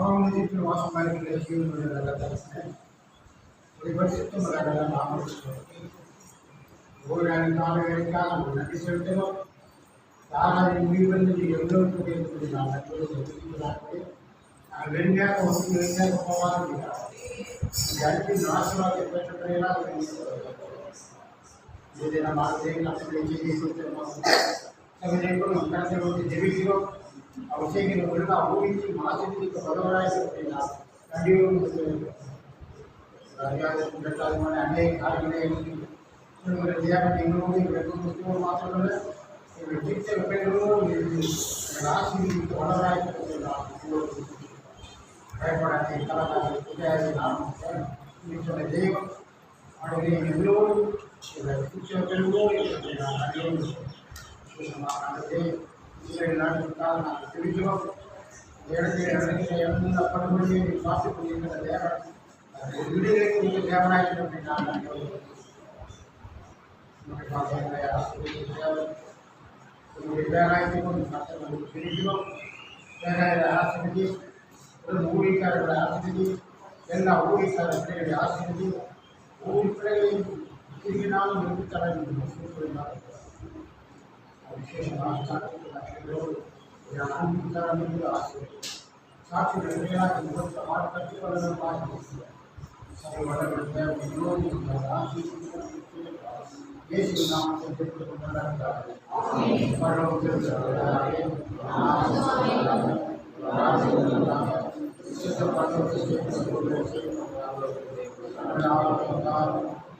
और मुझे फिर वहाँ से हमारे लड़की मुझे लगा था इसमें। थोड़ी बड़ी से तुम लगा था, नाम वो रहने का रहने का बोला कि सर चलो चार आज हिंदी बन गई हम लोग को एक मुझे नाम है तो जल्दी बुला के। हाँ, लेन गया तो उसकी लेन गया तो पवा दिया यार कि नाश हुआ के पेट में रहा ये देना मार देना अपने जी की सोचते हैं। सब देखो हम कैसे होते जीवित जीवन அவர் செய்கிற பொழுது அவ்வளவு மாசத்திற்கு பதவராக அப்படின்னா கண்டிப்பாக அநேக காரியங்களை உங்களுடைய முக்கியம் மாத்திரமல்ல தீர்த்த வெப்பங்களோடு வளராய் சொன்ன தெய்வம். அவருடைய தீர்த்த வெப்பங்களோடு இஸ்ரேல் நாட்டுக்காக நாங்கள் தெரிவிக்கிறோம் இடத்தில் நடக்கிற எந்த படுகொலையை தேவன் அது தேவனாய் நான் ஆசிரியர் உங்களுடைய தெரிவிக்கிறோம் ஊழியக்காரர்களை எல்லா ஊழியக்காரர் பிள்ளைகளை ஆசிரியி ஒவ்வொரு பிள்ளைகளையும் திரும்பினாலும் நிறுத்தி தர வேண்டும் विशेष साथ ही रंगेला जनपद समाज तक पर बात होती है सभी बड़े बड़े वीडियो की प्रधान की ये श्री नाम से दिल को बना रखता है पर लोग दिल से बना रहे हैं इससे सब बातों से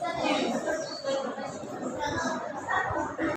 どうも。